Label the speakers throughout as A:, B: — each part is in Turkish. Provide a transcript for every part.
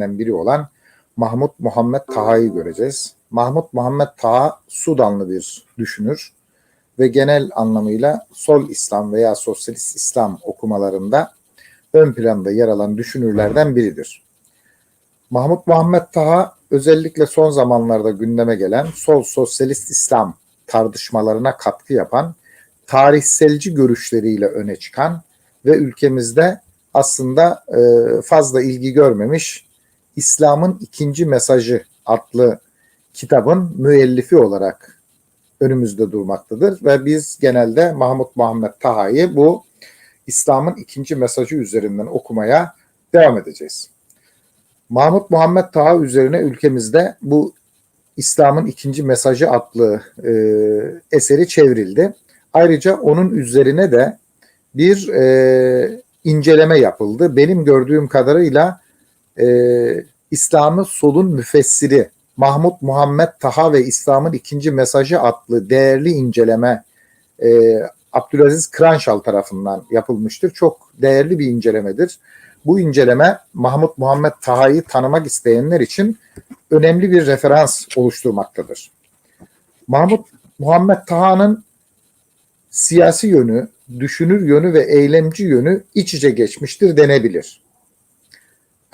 A: biri olan Mahmut Muhammed Taha'yı göreceğiz. Mahmut Muhammed Taha Sudanlı bir düşünür ve genel anlamıyla sol İslam veya sosyalist İslam okumalarında ön planda yer alan düşünürlerden biridir. Mahmut Muhammed Taha özellikle son zamanlarda gündeme gelen sol sosyalist İslam tartışmalarına katkı yapan, tarihselci görüşleriyle öne çıkan ve ülkemizde aslında e, fazla ilgi görmemiş İslam'ın ikinci mesajı adlı kitabın müellifi olarak önümüzde durmaktadır ve biz genelde Mahmut Muhammed Taha'yı bu İslam'ın ikinci mesajı üzerinden okumaya devam edeceğiz. Mahmut Muhammed Taha üzerine ülkemizde bu İslam'ın ikinci mesajı adlı e, eseri çevrildi. Ayrıca onun üzerine de bir e, inceleme yapıldı. Benim gördüğüm kadarıyla e, İslam'ı solun müfessiri Mahmut Muhammed Taha ve İslam'ın ikinci mesajı adlı değerli inceleme e, Abdülaziz Kranşal tarafından yapılmıştır. Çok değerli bir incelemedir. Bu inceleme Mahmut Muhammed Taha'yı tanımak isteyenler için önemli bir referans oluşturmaktadır. Mahmut Muhammed Taha'nın siyasi yönü, düşünür yönü ve eylemci yönü iç içe geçmiştir denebilir.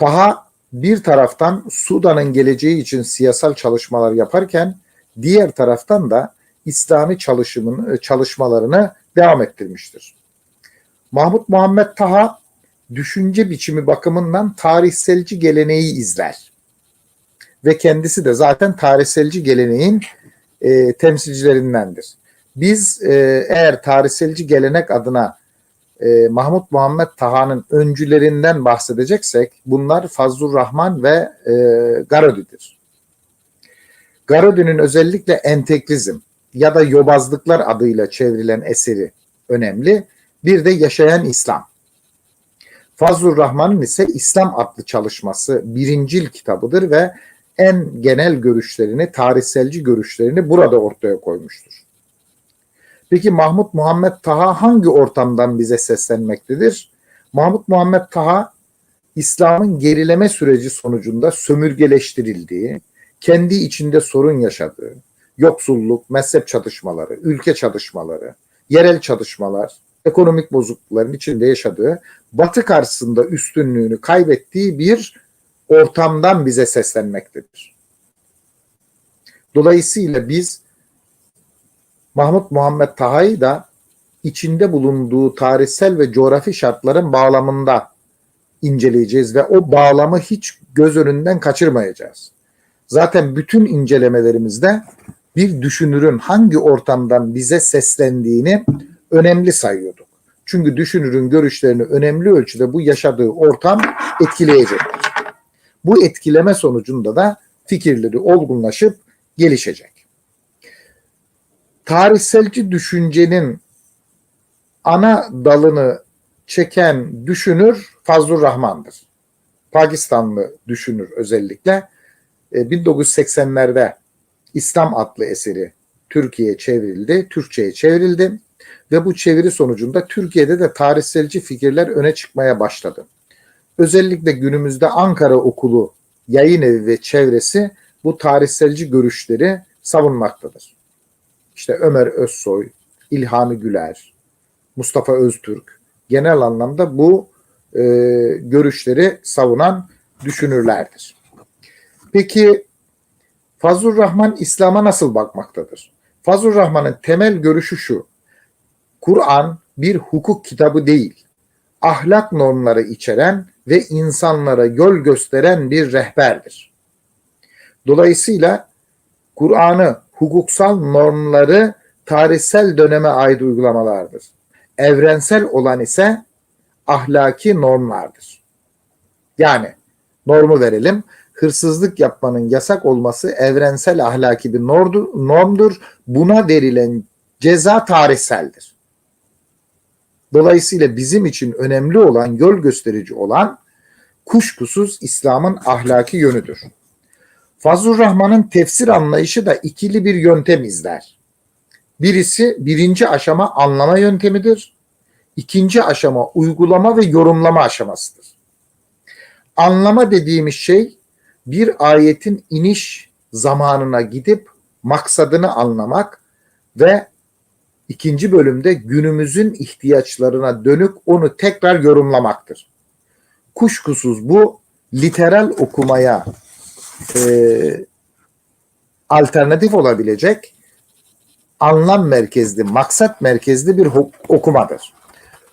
A: Taha bir taraftan Sudan'ın geleceği için siyasal çalışmalar yaparken diğer taraftan da İslami çalışımını, çalışmalarını devam ettirmiştir. Mahmut Muhammed Taha düşünce biçimi bakımından tarihselci geleneği izler. Ve kendisi de zaten tarihselci geleneğin e, temsilcilerindendir. Biz e, eğer tarihselci gelenek adına e, Mahmut Muhammed Taha'nın öncülerinden bahsedeceksek bunlar Fazlur Rahman ve e, Garodi'dir. Garodi'nin özellikle entegrizm ya da yobazlıklar adıyla çevrilen eseri önemli. Bir de Yaşayan İslam. Fazlur Rahman'ın ise İslam adlı çalışması birincil kitabıdır ve en genel görüşlerini, tarihselci görüşlerini burada ortaya koymuştur. Peki Mahmut Muhammed Taha hangi ortamdan bize seslenmektedir? Mahmut Muhammed Taha İslam'ın gerileme süreci sonucunda sömürgeleştirildiği, kendi içinde sorun yaşadığı, yoksulluk, mezhep çatışmaları, ülke çatışmaları, yerel çatışmalar, ekonomik bozuklukların içinde yaşadığı, Batı karşısında üstünlüğünü kaybettiği bir ortamdan bize seslenmektedir. Dolayısıyla biz Mahmut Muhammed Taha'yı da içinde bulunduğu tarihsel ve coğrafi şartların bağlamında inceleyeceğiz ve o bağlamı hiç göz önünden kaçırmayacağız. Zaten bütün incelemelerimizde bir düşünürün hangi ortamdan bize seslendiğini önemli sayıyorduk. Çünkü düşünürün görüşlerini önemli ölçüde bu yaşadığı ortam etkileyecektir. Bu etkileme sonucunda da fikirleri olgunlaşıp gelişecek. Tarihselci düşüncenin ana dalını çeken düşünür Fazlur Rahman'dır. Pakistanlı düşünür özellikle. 1980'lerde e, İslam adlı eseri Türkiye'ye çevrildi, Türkçe'ye çevrildi ve bu çeviri sonucunda Türkiye'de de tarihselci fikirler öne çıkmaya başladı. Özellikle günümüzde Ankara Okulu yayın evi ve çevresi bu tarihselci görüşleri savunmaktadır. İşte Ömer Özsoy, İlhami Güler, Mustafa Öztürk genel anlamda bu e, görüşleri savunan düşünürlerdir. Peki Fazlur Rahman İslam'a nasıl bakmaktadır? Fazlur Rahman'ın temel görüşü şu. Kur'an bir hukuk kitabı değil, ahlak normları içeren ve insanlara yol gösteren bir rehberdir. Dolayısıyla Kur'an'ı hukuksal normları tarihsel döneme ait uygulamalardır. Evrensel olan ise ahlaki normlardır. Yani normu verelim. Hırsızlık yapmanın yasak olması evrensel ahlaki bir normdur. Buna verilen ceza tarihseldir. Dolayısıyla bizim için önemli olan, yol gösterici olan kuşkusuz İslam'ın ahlaki yönüdür. Fazlur Rahman'ın tefsir anlayışı da ikili bir yöntem izler. Birisi birinci aşama anlama yöntemidir. İkinci aşama uygulama ve yorumlama aşamasıdır. Anlama dediğimiz şey bir ayetin iniş zamanına gidip maksadını anlamak ve ikinci bölümde günümüzün ihtiyaçlarına dönük onu tekrar yorumlamaktır. Kuşkusuz bu literal okumaya e, alternatif olabilecek anlam merkezli, maksat merkezli bir okumadır.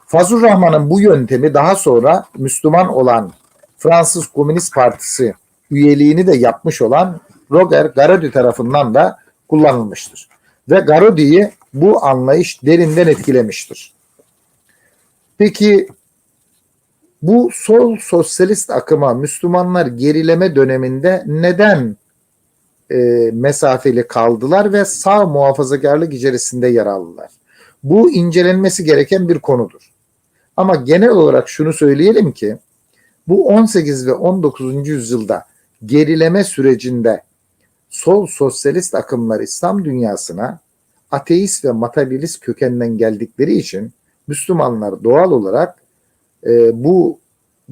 A: Fazıl Rahman'ın bu yöntemi daha sonra Müslüman olan Fransız Komünist Partisi üyeliğini de yapmış olan Roger Garodi tarafından da kullanılmıştır. Ve Garodi'yi bu anlayış derinden etkilemiştir. Peki bu sol sosyalist akıma Müslümanlar gerileme döneminde neden e, mesafeli kaldılar ve sağ muhafazakarlık içerisinde yer aldılar? Bu incelenmesi gereken bir konudur. Ama genel olarak şunu söyleyelim ki bu 18 ve 19. yüzyılda gerileme sürecinde sol sosyalist akımlar İslam dünyasına ateist ve materyalist kökenden geldikleri için Müslümanlar doğal olarak e, bu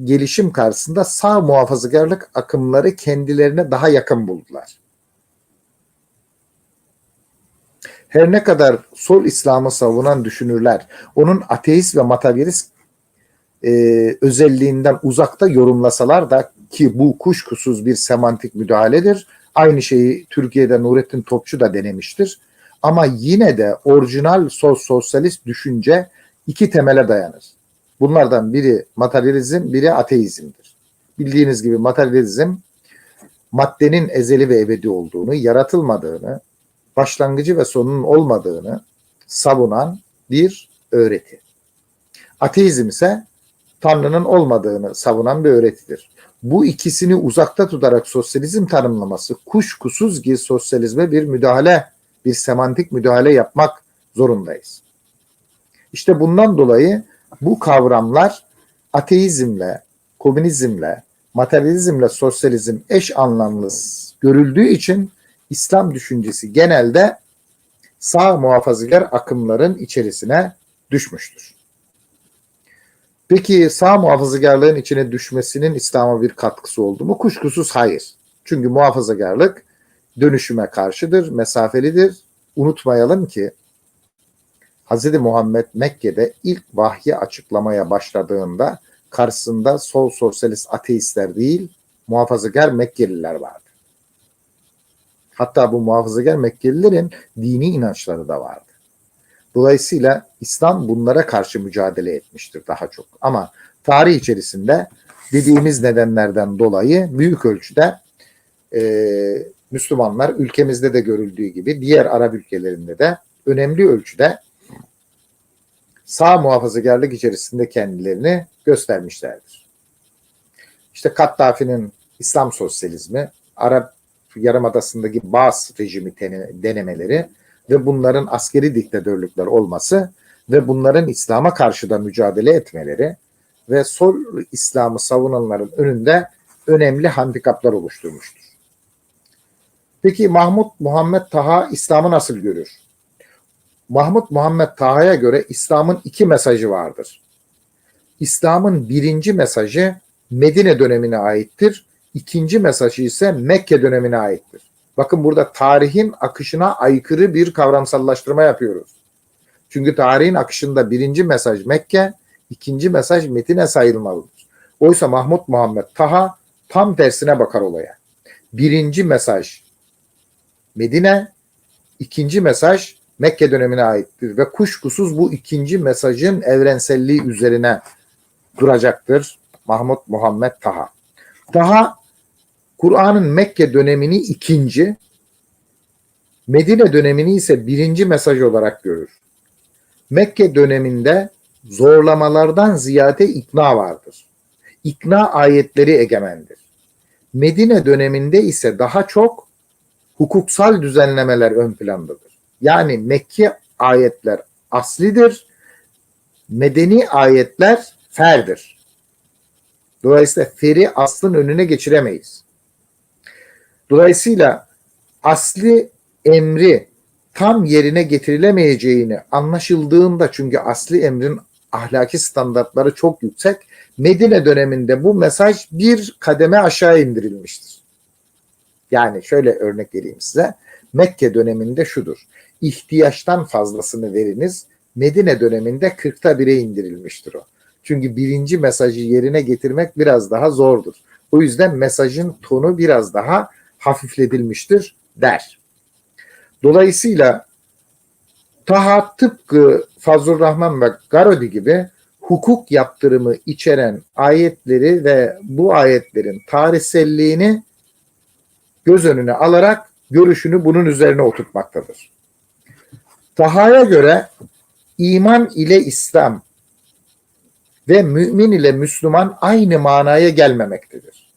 A: gelişim karşısında sağ muhafazakarlık akımları kendilerine daha yakın buldular. Her ne kadar sol İslam'ı savunan düşünürler onun ateist ve materyalist e, özelliğinden uzakta yorumlasalar da ki bu kuşkusuz bir semantik müdahaledir. Aynı şeyi Türkiye'de Nurettin Topçu da denemiştir. Ama yine de orijinal sol sosyalist düşünce iki temele dayanır. Bunlardan biri materyalizm, biri ateizmdir. Bildiğiniz gibi materyalizm maddenin ezeli ve ebedi olduğunu, yaratılmadığını, başlangıcı ve sonunun olmadığını savunan bir öğreti. Ateizm ise Tanrı'nın olmadığını savunan bir öğretidir. Bu ikisini uzakta tutarak sosyalizm tanımlaması kuşkusuz ki sosyalizme bir müdahale, bir semantik müdahale yapmak zorundayız. İşte bundan dolayı bu kavramlar ateizmle, komünizmle, materyalizmle sosyalizm eş anlamlı görüldüğü için İslam düşüncesi genelde sağ muhafazakar akımların içerisine düşmüştür. Peki sağ muhafazakarlığın içine düşmesinin İslam'a bir katkısı oldu mu? Kuşkusuz hayır. Çünkü muhafazakarlık dönüşüme karşıdır, mesafelidir. Unutmayalım ki Hz. Muhammed Mekke'de ilk vahyi açıklamaya başladığında karşısında sol sosyalist ateistler değil, muhafazakar Mekkeliler vardı. Hatta bu muhafazakar Mekkelilerin dini inançları da vardı. Dolayısıyla İslam bunlara karşı mücadele etmiştir daha çok. Ama tarih içerisinde dediğimiz nedenlerden dolayı büyük ölçüde e, Müslümanlar ülkemizde de görüldüğü gibi diğer Arap ülkelerinde de önemli ölçüde sağ muhafazakarlık içerisinde kendilerini göstermişlerdir. İşte Kattafi'nin İslam sosyalizmi, Arap Yarımadası'ndaki Bas rejimi denemeleri ve bunların askeri diktatörlükler olması ve bunların İslam'a karşı da mücadele etmeleri ve sol İslam'ı savunanların önünde önemli handikaplar oluşturmuştur. Peki Mahmut Muhammed Taha İslam'ı nasıl görür? Mahmut Muhammed Taha'ya göre İslam'ın iki mesajı vardır. İslam'ın birinci mesajı Medine dönemine aittir. İkinci mesajı ise Mekke dönemine aittir. Bakın burada tarihin akışına aykırı bir kavramsallaştırma yapıyoruz. Çünkü tarihin akışında birinci mesaj Mekke, ikinci mesaj Medine sayılmalıdır. Oysa Mahmut Muhammed Taha tam tersine bakar olaya. Birinci mesaj Medine, ikinci mesaj Mekke dönemine aittir ve kuşkusuz bu ikinci mesajın evrenselliği üzerine duracaktır Mahmut Muhammed Taha. Taha Kur'an'ın Mekke dönemini ikinci, Medine dönemini ise birinci mesaj olarak görür. Mekke döneminde zorlamalardan ziyade ikna vardır. İkna ayetleri egemendir. Medine döneminde ise daha çok hukuksal düzenlemeler ön plandadır. Yani Mekke ayetler aslidir, medeni ayetler ferdir. Dolayısıyla feri aslın önüne geçiremeyiz. Dolayısıyla asli emri tam yerine getirilemeyeceğini anlaşıldığında çünkü asli emrin ahlaki standartları çok yüksek Medine döneminde bu mesaj bir kademe aşağı indirilmiştir. Yani şöyle örnek vereyim size. Mekke döneminde şudur. İhtiyaçtan fazlasını veriniz. Medine döneminde 40'ta bire indirilmiştir o. Çünkü birinci mesajı yerine getirmek biraz daha zordur. O yüzden mesajın tonu biraz daha hafifletilmiştir der. Dolayısıyla Taha tıpkı Fazlur Rahman ve Garodi gibi hukuk yaptırımı içeren ayetleri ve bu ayetlerin tarihselliğini göz önüne alarak görüşünü bunun üzerine oturtmaktadır. Taha'ya göre iman ile İslam ve mümin ile Müslüman aynı manaya gelmemektedir.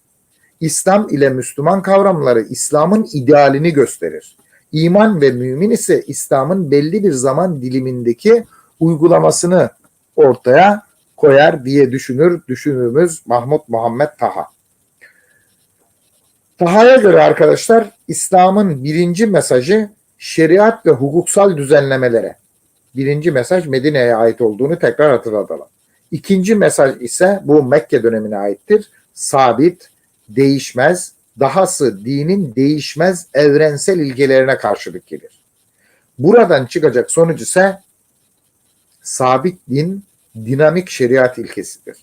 A: İslam ile Müslüman kavramları İslam'ın idealini gösterir. İman ve mümin ise İslam'ın belli bir zaman dilimindeki uygulamasını ortaya koyar diye düşünür düşünürümüz Mahmut Muhammed Taha. Taha'ya göre arkadaşlar İslam'ın birinci mesajı şeriat ve hukuksal düzenlemelere. Birinci mesaj Medine'ye ait olduğunu tekrar hatırlatalım. İkinci mesaj ise bu Mekke dönemine aittir. Sabit, değişmez, dahası dinin değişmez evrensel ilgelerine karşılık gelir. Buradan çıkacak sonuç ise sabit din dinamik şeriat ilkesidir.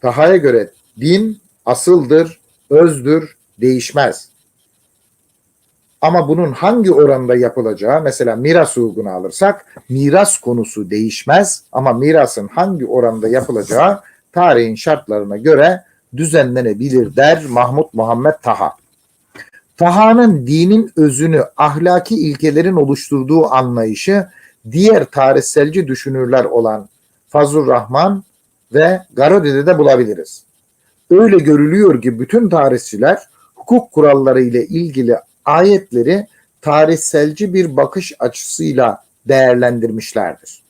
A: Taha'ya göre din asıldır, özdür, değişmez. Ama bunun hangi oranda yapılacağı mesela miras hukukunu alırsak miras konusu değişmez ama mirasın hangi oranda yapılacağı tarihin şartlarına göre düzenlenebilir der Mahmut Muhammed Taha. Taha'nın dinin özünü ahlaki ilkelerin oluşturduğu anlayışı diğer tarihselci düşünürler olan Fazlur Rahman ve Garodi'de de bulabiliriz. Öyle görülüyor ki bütün tarihçiler hukuk kuralları ile ilgili ayetleri tarihselci bir bakış açısıyla değerlendirmişlerdir.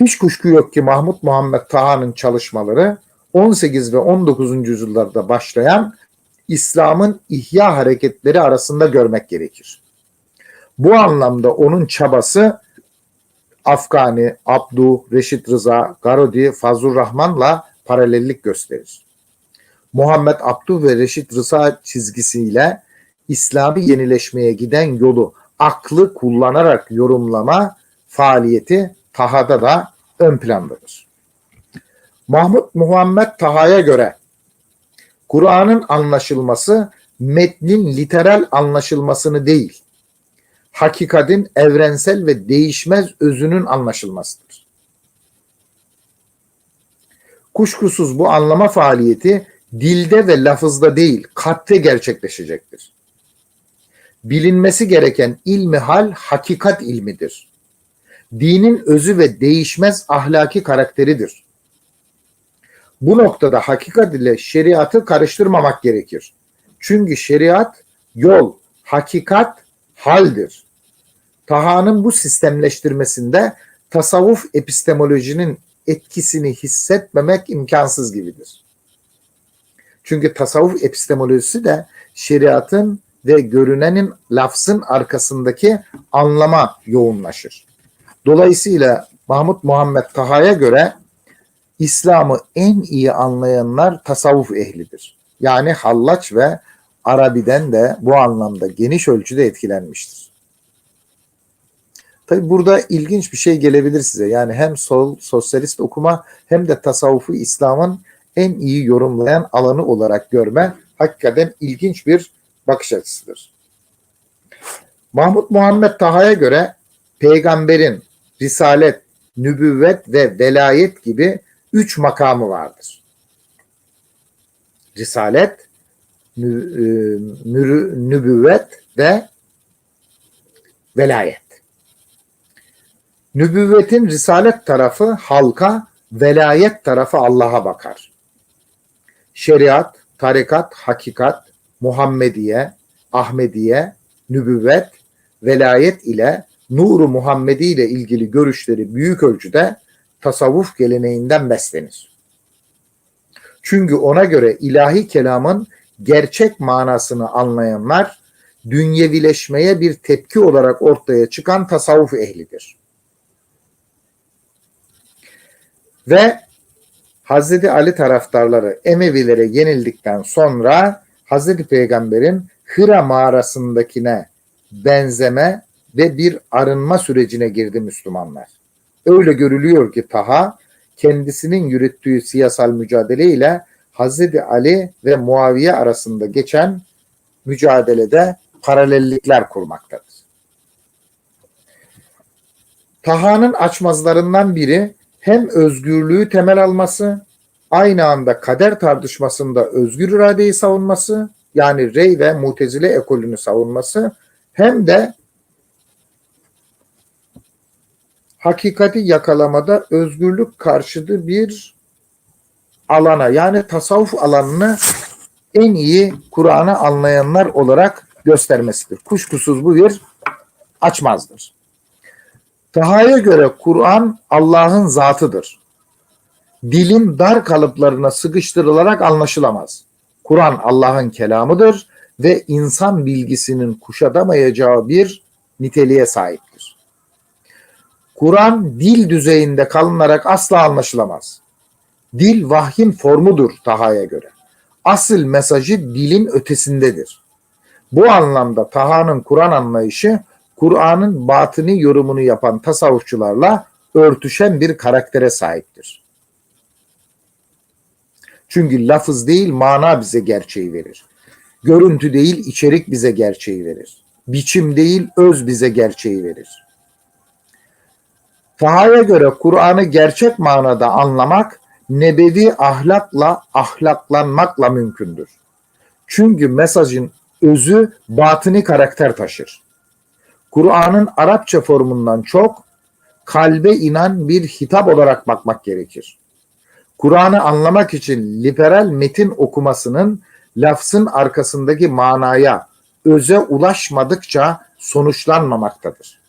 A: Hiç kuşku yok ki Mahmut Muhammed Taha'nın çalışmaları 18 ve 19. yüzyıllarda başlayan İslam'ın ihya hareketleri arasında görmek gerekir. Bu anlamda onun çabası Afgani, Abdu, Reşit Rıza, Garodi, Fazlur Rahman'la paralellik gösterir. Muhammed Abdu ve Reşit Rıza çizgisiyle İslami yenileşmeye giden yolu aklı kullanarak yorumlama faaliyeti Taha'da da ön plandadır. Mahmut Muhammed Taha'ya göre Kur'an'ın anlaşılması metnin literal anlaşılmasını değil, hakikatin evrensel ve değişmez özünün anlaşılmasıdır. Kuşkusuz bu anlama faaliyeti dilde ve lafızda değil, kalpte gerçekleşecektir. Bilinmesi gereken ilmi hal hakikat ilmidir. Dinin özü ve değişmez ahlaki karakteridir. Bu noktada hakikat ile şeriatı karıştırmamak gerekir. Çünkü şeriat yol, hakikat haldir. Taha'nın bu sistemleştirmesinde tasavvuf epistemolojinin etkisini hissetmemek imkansız gibidir. Çünkü tasavvuf epistemolojisi de şeriatın ve görünenin lafzın arkasındaki anlama yoğunlaşır. Dolayısıyla Mahmut Muhammed Taha'ya göre İslam'ı en iyi anlayanlar tasavvuf ehlidir. Yani Hallaç ve Arabi'den de bu anlamda geniş ölçüde etkilenmiştir. Tabi burada ilginç bir şey gelebilir size. Yani hem sol, sosyalist okuma hem de tasavvufu İslam'ın en iyi yorumlayan alanı olarak görme hakikaten ilginç bir bakış açısıdır. Mahmut Muhammed Taha'ya göre peygamberin risalet, nübüvvet ve velayet gibi üç makamı vardır. Risalet, e, nübüvvet ve velayet. Nübüvvetin risalet tarafı halka, velayet tarafı Allah'a bakar. Şeriat, tarikat, hakikat, Muhammediye, Ahmediye, nübüvvet, velayet ile nuru Muhammedi ile ilgili görüşleri büyük ölçüde tasavvuf geleneğinden beslenir. Çünkü ona göre ilahi kelamın gerçek manasını anlayanlar dünyevileşmeye bir tepki olarak ortaya çıkan tasavvuf ehlidir. Ve Hazreti Ali taraftarları Emevilere yenildikten sonra Hazreti Peygamber'in Hıra mağarasındakine benzeme ve bir arınma sürecine girdi Müslümanlar. Öyle görülüyor ki Taha kendisinin yürüttüğü siyasal mücadele ile Hazreti Ali ve Muaviye arasında geçen mücadelede paralellikler kurmaktadır. Taha'nın açmazlarından biri hem özgürlüğü temel alması, aynı anda kader tartışmasında özgür iradeyi savunması, yani Rey ve Mutezile ekolünü savunması, hem de hakikati yakalamada özgürlük karşıtı bir alana yani tasavvuf alanını en iyi Kur'an'ı anlayanlar olarak göstermesidir. Kuşkusuz bu bir açmazdır. Taha'ya göre Kur'an Allah'ın zatıdır. Dilin dar kalıplarına sıkıştırılarak anlaşılamaz. Kur'an Allah'ın kelamıdır ve insan bilgisinin kuşatamayacağı bir niteliğe sahiptir. Kur'an dil düzeyinde kalınarak asla anlaşılamaz. Dil vahyin formudur Taha'ya göre. Asıl mesajı dilin ötesindedir. Bu anlamda Taha'nın Kur'an anlayışı Kur'an'ın batını yorumunu yapan tasavvufçularla örtüşen bir karaktere sahiptir. Çünkü lafız değil mana bize gerçeği verir. Görüntü değil içerik bize gerçeği verir. Biçim değil öz bize gerçeği verir. Taha'ya göre Kur'an'ı gerçek manada anlamak nebevi ahlakla ahlaklanmakla mümkündür. Çünkü mesajın özü batını karakter taşır. Kur'an'ın Arapça formundan çok kalbe inen bir hitap olarak bakmak gerekir. Kur'an'ı anlamak için liberal metin okumasının lafzın arkasındaki manaya, öze ulaşmadıkça sonuçlanmamaktadır.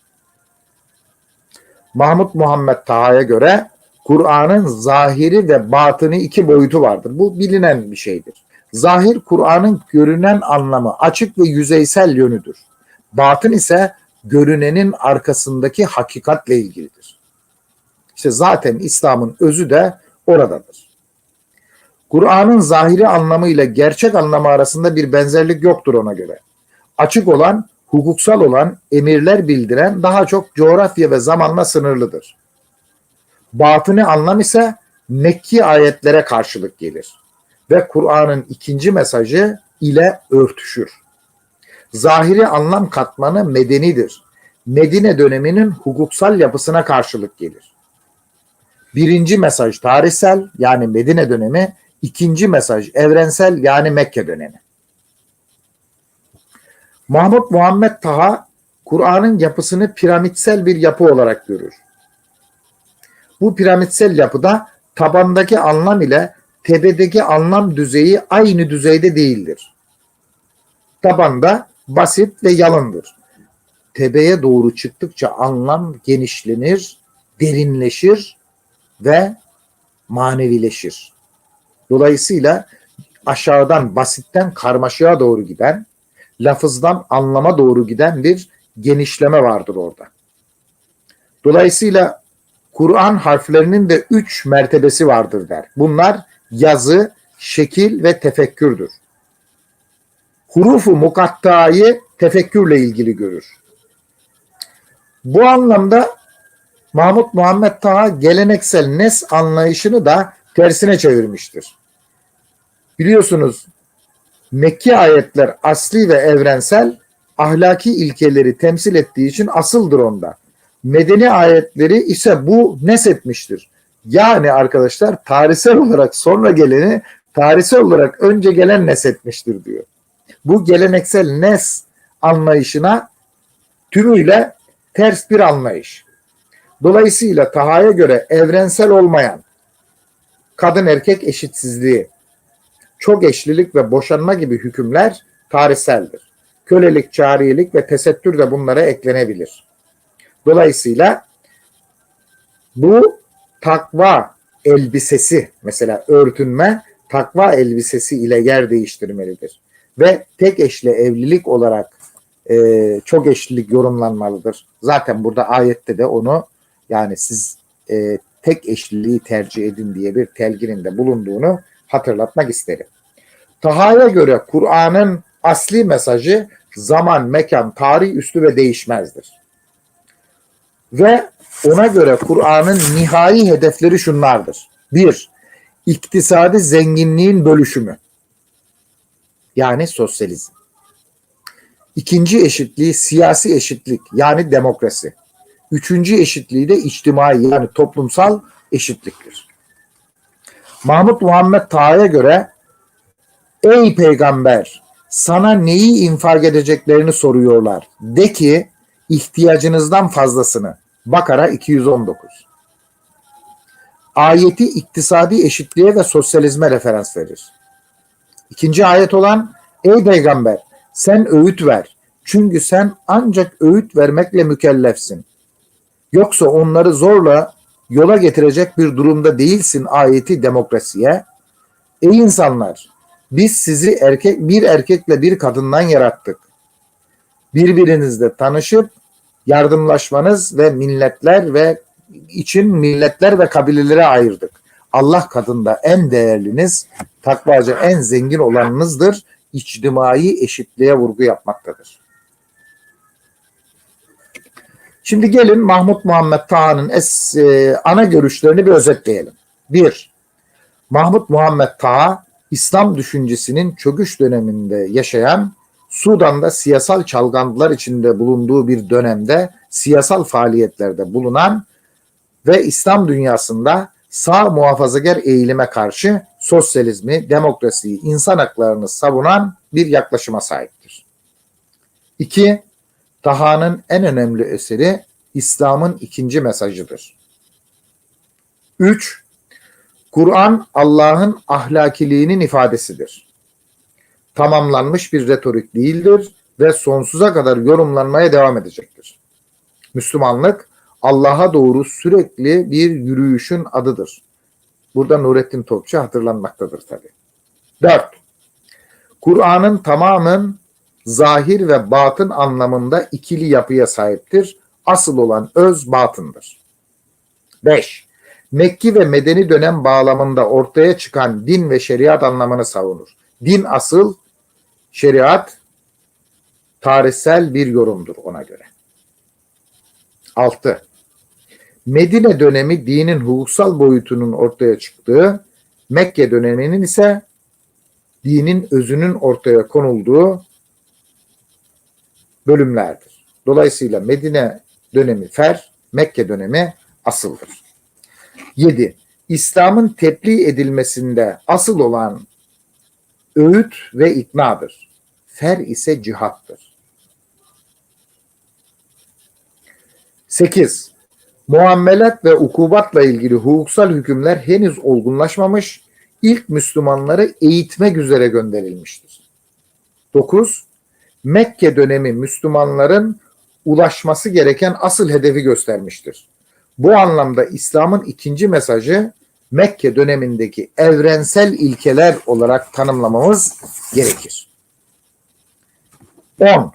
A: Mahmut Muhammed Taha'ya göre Kur'an'ın zahiri ve batını iki boyutu vardır. Bu bilinen bir şeydir. Zahir Kur'an'ın görünen anlamı açık ve yüzeysel yönüdür. Batın ise görünenin arkasındaki hakikatle ilgilidir. İşte zaten İslam'ın özü de oradadır. Kur'an'ın zahiri anlamıyla gerçek anlamı arasında bir benzerlik yoktur ona göre. Açık olan, hukuksal olan, emirler bildiren daha çok coğrafya ve zamanla sınırlıdır. Batını anlam ise Mekki ayetlere karşılık gelir ve Kur'an'ın ikinci mesajı ile örtüşür. Zahiri anlam katmanı medenidir. Medine döneminin hukuksal yapısına karşılık gelir. Birinci mesaj tarihsel yani Medine dönemi, ikinci mesaj evrensel yani Mekke dönemi. Mahmud Muhammed Taha Kur'an'ın yapısını piramitsel bir yapı olarak görür. Bu piramitsel yapıda tabandaki anlam ile tepedeki anlam düzeyi aynı düzeyde değildir. Tabanda basit ve yalındır. Tepeye doğru çıktıkça anlam genişlenir, derinleşir ve manevileşir. Dolayısıyla aşağıdan basitten karmaşaya doğru giden, lafızdan anlama doğru giden bir genişleme vardır orada. Dolayısıyla Kur'an harflerinin de üç mertebesi vardır der. Bunlar yazı, şekil ve tefekkürdür. Hurufu mukattayı tefekkürle ilgili görür. Bu anlamda Mahmut Muhammed Taha geleneksel nes anlayışını da tersine çevirmiştir. Biliyorsunuz Mekki ayetler asli ve evrensel ahlaki ilkeleri temsil ettiği için asıldır onda. Medeni ayetleri ise bu nesetmiştir. Yani arkadaşlar tarihsel olarak sonra geleni tarihsel olarak önce gelen nesetmiştir diyor. Bu geleneksel nes anlayışına tümüyle ters bir anlayış. Dolayısıyla Taha'ya göre evrensel olmayan kadın erkek eşitsizliği, çok eşlilik ve boşanma gibi hükümler tarihseldir. Kölelik, cariyelik ve tesettür de bunlara eklenebilir. Dolayısıyla bu takva elbisesi mesela örtünme takva elbisesi ile yer değiştirmelidir. Ve tek eşli evlilik olarak e, çok eşlilik yorumlanmalıdır. Zaten burada ayette de onu yani siz e, tek eşliliği tercih edin diye bir telginin bulunduğunu hatırlatmak isterim. Taha'ya göre Kur'an'ın asli mesajı zaman, mekan, tarih üstü ve değişmezdir. Ve ona göre Kur'an'ın nihai hedefleri şunlardır. Bir, iktisadi zenginliğin bölüşümü. Yani sosyalizm. İkinci eşitliği siyasi eşitlik yani demokrasi. Üçüncü eşitliği de içtimai yani toplumsal eşitliktir. Mahmut Muhammed Taha'ya göre ey peygamber sana neyi infak edeceklerini soruyorlar. De ki ihtiyacınızdan fazlasını. Bakara 219. Ayeti iktisadi eşitliğe ve sosyalizme referans verir. İkinci ayet olan ey peygamber sen öğüt ver. Çünkü sen ancak öğüt vermekle mükellefsin. Yoksa onları zorla yola getirecek bir durumda değilsin ayeti demokrasiye. Ey insanlar biz sizi erkek bir erkekle bir kadından yarattık. Birbirinizle tanışıp yardımlaşmanız ve milletler ve için milletler ve kabilelere ayırdık. Allah katında en değerliniz, takvaca en zengin olanınızdır. İçtimai eşitliğe vurgu yapmaktadır. Şimdi gelin Mahmut Muhammed Taha'nın es, e, ana görüşlerini bir özetleyelim. Bir, Mahmut Muhammed Taha İslam düşüncesinin çöküş döneminde yaşayan Sudan'da siyasal çalkantılar içinde bulunduğu bir dönemde siyasal faaliyetlerde bulunan ve İslam dünyasında sağ muhafazakar eğilime karşı sosyalizmi, demokrasiyi, insan haklarını savunan bir yaklaşıma sahiptir. İki, Taha'nın en önemli eseri İslam'ın ikinci mesajıdır. Üç, Kur'an Allah'ın ahlakiliğinin ifadesidir. Tamamlanmış bir retorik değildir ve sonsuza kadar yorumlanmaya devam edecektir. Müslümanlık Allah'a doğru sürekli bir yürüyüşün adıdır. Burada Nurettin Topçu hatırlanmaktadır tabi. 4. Kur'an'ın tamamın zahir ve batın anlamında ikili yapıya sahiptir. Asıl olan öz batındır. 5. Mekki ve Medeni dönem bağlamında ortaya çıkan din ve şeriat anlamını savunur. Din asıl, şeriat tarihsel bir yorumdur ona göre. 6. Medine dönemi dinin hukuksal boyutunun ortaya çıktığı, Mekke döneminin ise dinin özünün ortaya konulduğu bölümlerdir. Dolayısıyla Medine dönemi fer, Mekke dönemi asıldır. 7. İslam'ın tebliğ edilmesinde asıl olan öğüt ve iknadır. Fer ise cihattır. 8. Muamelat ve ukubatla ilgili hukuksal hükümler henüz olgunlaşmamış, ilk Müslümanları eğitmek üzere gönderilmiştir. 9. Mekke dönemi Müslümanların ulaşması gereken asıl hedefi göstermiştir. Bu anlamda İslam'ın ikinci mesajı Mekke dönemindeki evrensel ilkeler olarak tanımlamamız gerekir. 10.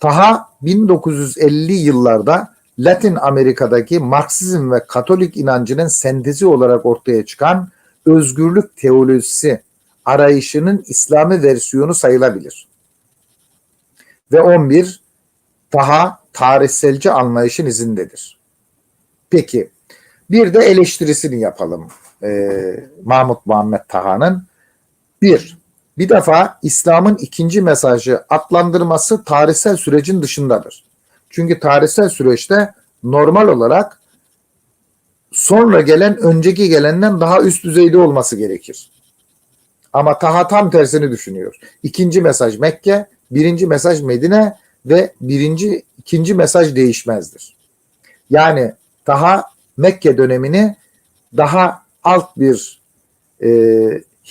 A: Taha 1950 yıllarda Latin Amerika'daki Marksizm ve Katolik inancının sentezi olarak ortaya çıkan özgürlük teolojisi arayışının İslami versiyonu sayılabilir. Ve 11 daha tarihselci anlayışın izindedir. Peki bir de eleştirisini yapalım ee, Mahmut Muhammed Taha'nın. Bir, bir defa İslam'ın ikinci mesajı adlandırması tarihsel sürecin dışındadır. Çünkü tarihsel süreçte normal olarak sonra gelen önceki gelenden daha üst düzeyde olması gerekir. Ama Taha tam tersini düşünüyor. İkinci mesaj Mekke, birinci mesaj Medine ve birinci, ikinci mesaj değişmezdir. Yani Taha Mekke dönemini daha alt bir e,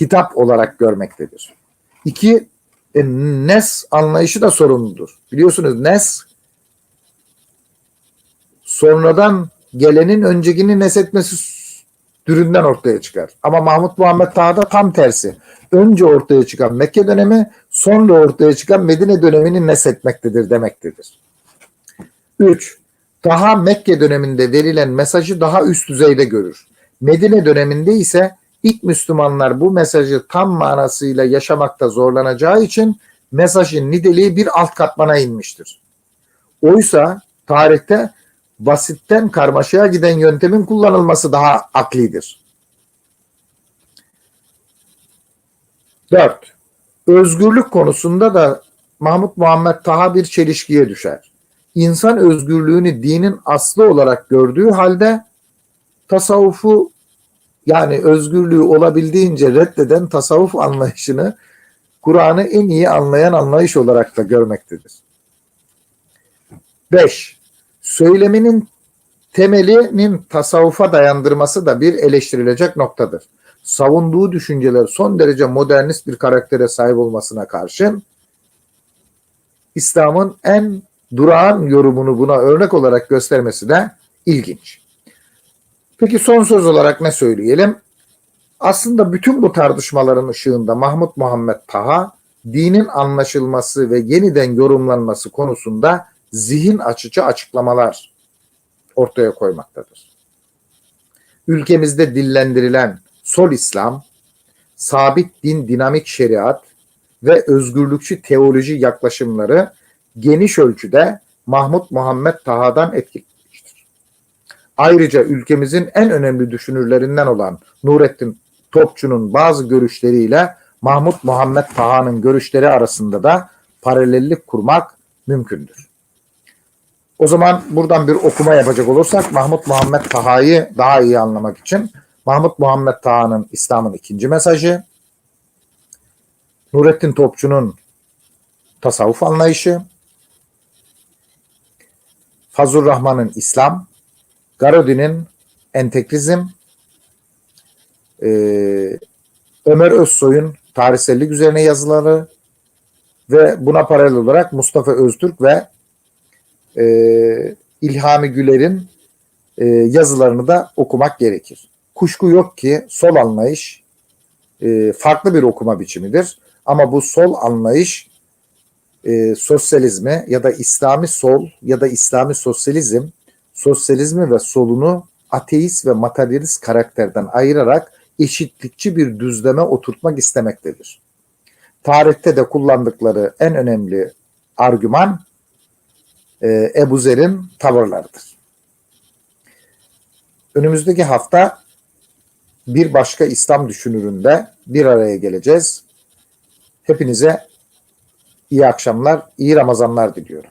A: hitap olarak görmektedir. İki, e, Nes anlayışı da sorumludur. Biliyorsunuz Nes sonradan gelenin öncekini nesetmesi türünden ortaya çıkar. Ama Mahmut Muhammed Taha'da tam tersi. Önce ortaya çıkan Mekke dönemi, sonra ortaya çıkan Medine dönemini nesetmektedir demektedir. 3. Daha Mekke döneminde verilen mesajı daha üst düzeyde görür. Medine döneminde ise ilk Müslümanlar bu mesajı tam manasıyla yaşamakta zorlanacağı için mesajın niteliği bir alt katmana inmiştir. Oysa tarihte basitten karmaşaya giden yöntemin kullanılması daha aklidir. 4. Özgürlük konusunda da Mahmut Muhammed Taha bir çelişkiye düşer. İnsan özgürlüğünü dinin aslı olarak gördüğü halde tasavvufu yani özgürlüğü olabildiğince reddeden tasavvuf anlayışını Kur'an'ı en iyi anlayan anlayış olarak da görmektedir. 5. Söyleminin temelinin tasavvufa dayandırması da bir eleştirilecek noktadır. Savunduğu düşünceler son derece modernist bir karaktere sahip olmasına karşın İslam'ın en durağan yorumunu buna örnek olarak göstermesi de ilginç. Peki son söz olarak ne söyleyelim? Aslında bütün bu tartışmaların ışığında Mahmut Muhammed Taha dinin anlaşılması ve yeniden yorumlanması konusunda zihin açıcı açıklamalar ortaya koymaktadır. Ülkemizde dillendirilen sol İslam, sabit din dinamik şeriat ve özgürlükçü teoloji yaklaşımları geniş ölçüde Mahmut Muhammed Taha'dan etkilenmiştir. Ayrıca ülkemizin en önemli düşünürlerinden olan Nurettin Topçu'nun bazı görüşleriyle Mahmut Muhammed Taha'nın görüşleri arasında da paralellik kurmak mümkündür. O zaman buradan bir okuma yapacak olursak Mahmut Muhammed Taha'yı daha iyi anlamak için Mahmut Muhammed Taha'nın İslam'ın ikinci mesajı, Nurettin Topçu'nun tasavvuf anlayışı, Fazıl Rahman'ın İslam, Garodi'nin entekrizm, e, Ömer Özsoy'un tarihsellik üzerine yazıları ve buna paralel olarak Mustafa Öztürk ve e, İlhami Güler'in e, yazılarını da okumak gerekir. Kuşku yok ki sol anlayış e, farklı bir okuma biçimidir. Ama bu sol anlayış e, sosyalizmi ya da İslami sol ya da İslami sosyalizm sosyalizmi ve solunu ateist ve materyalist karakterden ayırarak eşitlikçi bir düzleme oturtmak istemektedir. Tarihte de kullandıkları en önemli argüman e, Ebu Zer'in tavırlarıdır. Önümüzdeki hafta bir başka İslam düşünüründe bir araya geleceğiz. Hepinize iyi akşamlar, iyi Ramazanlar diliyorum.